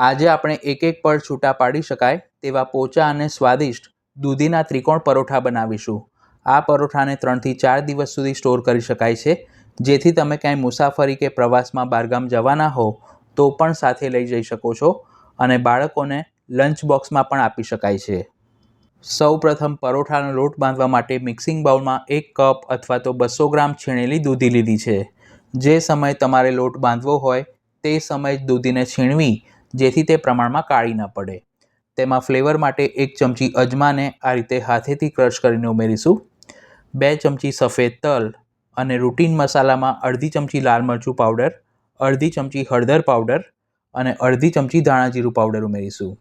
આજે આપણે એક એક પળ છૂટા પાડી શકાય તેવા પોચા અને સ્વાદિષ્ટ દૂધીના ત્રિકોણ પરોઠા બનાવીશું. આ પરોઠાને ત્રણથી ચાર દિવસ સુધી સ્ટોર કરી શકાય છે. જેથી તમે ક્યાંય મુસાફરી કે પ્રવાસમાં બહારગામ જવાના હો, તો પણ સાથે લઈ જઈ શકો છો અને બાળકોને લંચ બોક્સમાં પણ આપી શકાય છે. સૌ પ્રથમ પરોઠાનો લોટ બાંધવા માટે મિક્સિંગ બાઉલમાં એક કપ અથવા તો બસો ગ્રામ છીણેલી દૂધી લીધી છે. જે સમયે તમારે લોટ બાંધવો હોય, તે સમયે દૂધીને છીણવી જેથી તે પ્રમાણમાં કાળી ન પડે. તેમાં ફ્લેવર માટે એક ચમચી અજમાને આ રીતે હાથેથી ક્રશ કરીને ઉમેરીશું. બે ચમચી સફેદ તલ અને રૂટીન મસાલામાં અડધી ચમચી લાલ મરચું પાવડર, અડધી ચમચી હળદર પાવડર અને અડધી ચમચી ધાણાજીરું પાવડર ઉમેરીશું.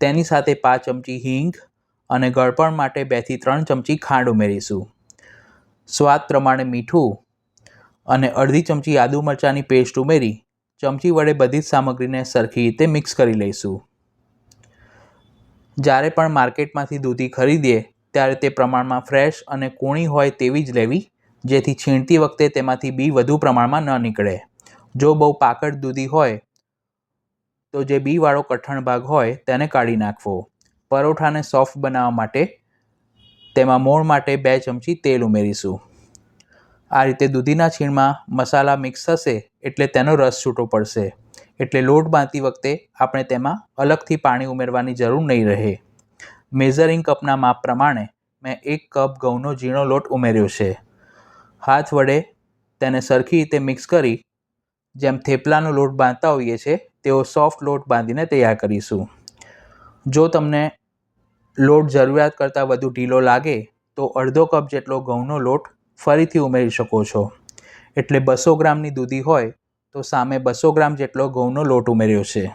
તેની સાથે પાંચ ચમચી હિંગ અને ગળપણ માટે બેથી ત્રણ ચમચી ખાંડ ઉમેરીશું. સ્વાદ પ્રમાણે મીઠું અને અડધી ચમચી આદુ મરચાંની પેસ્ટ ઉમેરી ચમચી વડે બધી જ સામગ્રીને સરખી રીતે મિક્સ કરી લઈશું. જ્યારે પણ માર્કેટમાંથી દૂધી ખરીદીએ, ત્યારે તે પ્રમાણમાં ફ્રેશ અને કૂણી હોય તેવી જ લેવી, જેથી છીણતી વખતે તેમાંથી બી વધુ પ્રમાણમાં ન નીકળે. જો બહુ પાકડ દૂધી હોય, તો જે બીવાળો કઠણ ભાગ હોય તેને કાઢી નાખવો. પરોઠાને સોફ્ટ બનાવવા માટે તેમાં મોણ માટે બે ચમચી તેલ ઉમેરીશું. આ રીતે દૂધીના છીણમાં મસાલા મિક્સ થશે એટલે તેનો રસ છૂટો પડશે. એટલે લોટ બાંધતી વખતે આપણે તેમાં અલગથી પાણી ઉમેરવાની જરૂર નહીં રહે. મેઝરિંગ કપના માપ પ્રમાણે મેં એક કપ ઘઉંનો ઝીણો લોટ ઉમેર્યો છે. હાથ વડે તેને સરખી રીતે મિક્સ કરી, જેમ થેપલાનો લોટ બાંધતા હોઈએ છીએ, તેવો સોફ્ટ લોટ બાંધીને તૈયાર કરીશું. જો તમને લોટ જરૂરિયાત કરતાં વધુ ઢીલો લાગે, તો અડધો કપ જેટલો ઘઉંનો લોટ ફરીથી ઉમેરી શકો છો. એટલે બસો ગ્રામની દૂધી હોય તો સામે બસો ગ્રામ જેટલો ઘઉંનો લોટ ઉમેર્યો છે.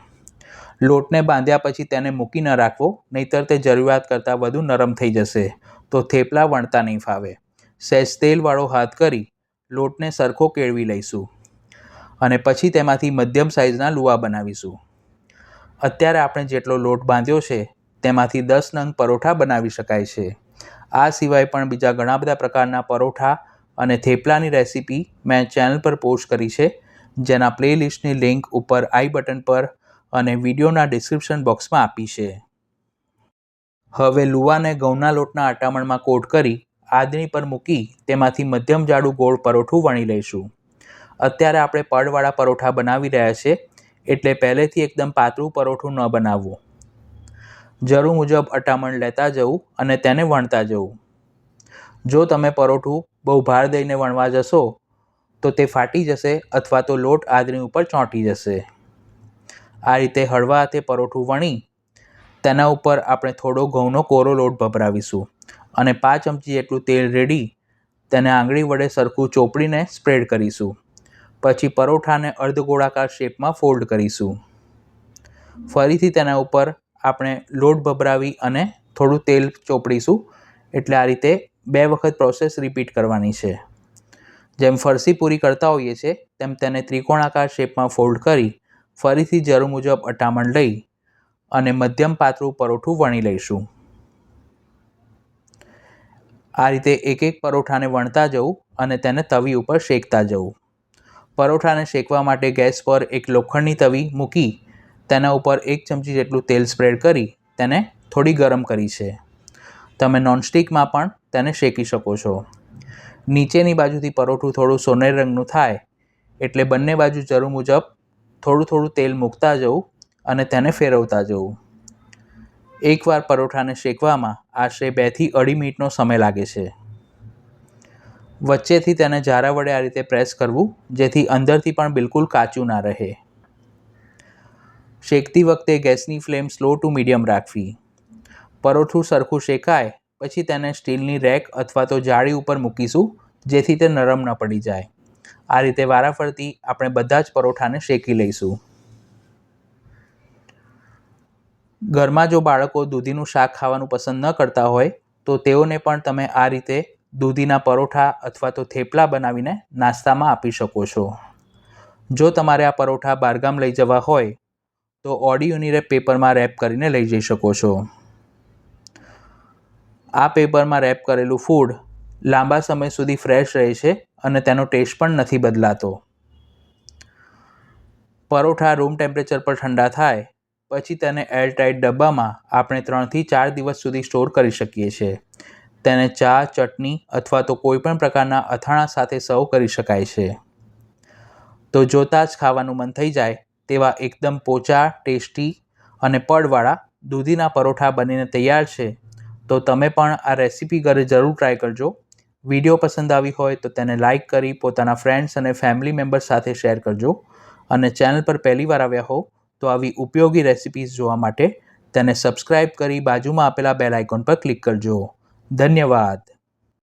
લોટને બાંધ્યા પછી તેને મૂકી ન રાખવો, નહીંતર તે જરૂરિયાત કરતાં વધુ નરમ થઈ જશે. તો થેપલા વણતા નહીં ફાવે. સહેજ તેલવાળો હાથ કરી લોટને સરખો કેળવી લઈશું. અને પછી તેમાંથી મધ્યમ સાઇઝના લુવા બનાવીશું. અત્યારે આપણે જેટલો લોટ બાંધ્યો છે, તેમાંથી દસ નંગ પરોઠા બનાવી શકાય છે. આ સિવાય પણ બીજા ઘણા બધા પ્રકારના પરોઠા અને થેપલાની રેસીપી મેં ચેનલ પર પોસ્ટ કરી છે, જેના પ્લેલિસ્ટની લિંક ઉપર આઈ બટન પર અને વિડીયોના ડિસ્ક્રિપ્શન બોક્સમાં આપી છે. હવે લુવાને ઘઉંના લોટના અટામણમાં કોટ કરી આદની પર મૂકી તેમાંથી મધ્યમ જાડું ગોળ પરોઠું વણી લઈશું. અત્યારે આપણે પડવાળા પરોઠા બનાવી રહ્યા છે, એટલે પહેલેથી એકદમ પાતળું પરોઠું ન બનાવવું. જરૂર મુજબ અટામણ લેતા જવું અને તેને વણતા જવું. જો તમે પરોઠું બહુ ભાર દઈને વણવા જશો, તો તે ફાટી જશે અથવા તો લોટ આદરી ઉપર ચોંટી જશે. આ રીતે હળવા હાથે પરોઠું વણી, તેના ઉપર આપણે થોડો ઘઉંનો કોરો લોટ ભભરાવીશું અને પાંચ ચમચી જેટલું તેલ રેડી, તેને આંગળી વડે સરખું ચોપડીને સ્પ્રેડ કરીશું. પછી પરોઠાને અર્ધગોળાકાર શેપમાં ફોલ્ડ કરીશું. ફરીથી તેના ઉપર આપણે લોટ ભભરાવી અને થોડું તેલ ચોપડીશું. એટલે આ રીતે બે વખત પ્રોસેસ રિપીટ કરવાની છે. જેમ ફરસી પૂરી કરતા હોઈએ છીએ, તેમ તેને ત્રિકોણાકાર શેપમાં ફોલ્ડ કરી ફરીથી જરૂર મુજબ અટામણ લઈ અને મધ્યમ પાતળું પરોઠું વણી લઈશું. આ રીતે એક એક પરોઠાને વણતા જવું અને તેને તવી ઉપર શેકતા જવું. પરોઠાને શેકવા માટે ગેસ પર એક લોખંડની તવી મૂકી તેના ઉપર એક ચમચી જેટલું તેલ સ્પ્રેડ કરી તેને થોડી ગરમ કરી છે. તમે નોનસ્ટિકમાં પણ તેને શેકી શકો છો. નીચેની બાજુથી પરોઠું થોડું સોનેરી રંગનું થાય, એટલે બંને બાજુ જરૂર મુજબ થોડું થોડું તેલ મૂકતા જવું અને તેને ફેરવતા જવું. એકવાર પરોઠાને શેકવામાં આશરે બેથી અઢી મિનિટનો સમય લાગે છે. વચ્ચેથી તેને જારા વડે આ રીતે પ્રેસ કરવું, જેથી અંદરથી પણ બિલકુલ કાચું ના રહે. શેકતી વખતે ગેસની ફ્લેમ સ્લો ટુ મીડિયમ રાખવી. પરોઠું સરખું શેકાય, પછી તેને સ્ટીલની રેક અથવા તો જાળી ઉપર મૂકીશું, જેથી તે નરમ ન પડી જાય. આ રીતે વારાફરતી આપણે બધા જ પરોઠાને શેકી લઈશું. ઘરમાં જો બાળકો દૂધીનું શાક ખાવાનું પસંદ ન કરતા હોય, તો તેઓને પણ તમે આ રીતે દૂધીના પરોઠા અથવા તો થેપલા બનાવીને નાસ્તામાં આપી શકો છો. જો તમારે આ પરોઠા બહારગામ લઈ જવા હોય તો ઓડિયોની પેપરમાં રેપ કરીને લઈ જઈ શકો છો. આ પેપરમાં રેપ કરેલું ફૂડ લાંબા સમય સુધી ફ્રેશ રહે છે અને તેનો ટેસ્ટ પણ નથી બદલાતો. પરોઠા રૂમ ટેમ્પરેચર પર ઠંડા થાય, પછી તેને એરટાઇટ ડબ્બામાં આપણે ત્રણથી ચાર દિવસ સુધી સ્ટોર કરી શકીએ છીએ. તેને ચા, ચટણી અથવા તો કોઈપણ પ્રકારના અથાણા સાથે સર્વ કરી શકાય છે. તો જોતાં જ ખાવાનું મન થઈ જાય તેવા એકદમ પોચા, ટેસ્ટી અને પડવાળા દૂધીના પરોઠા બનીને તૈયાર છે, તો તમે પણ આ રેસીપી ઘરે જરૂર ટ્રાય કરજો. વીડિયો પસંદ આવી હોય તો તેને લાઇક કરી પોતાના ફ્રેન્ડ્સ અને ફેમિલી મેમ્બર્સ સાથે શેર કરજો. અને ચેનલ પર પહેલી વાર આવ્યા હો તો આવી ઉપયોગી રેસિપીઝ જોવા માટે તેને સબસ્ક્રાઇબ કરી બાજુમાં આપેલા બેલ આઇકોન પર ક્લિક કરજો. ધન્યવાદ.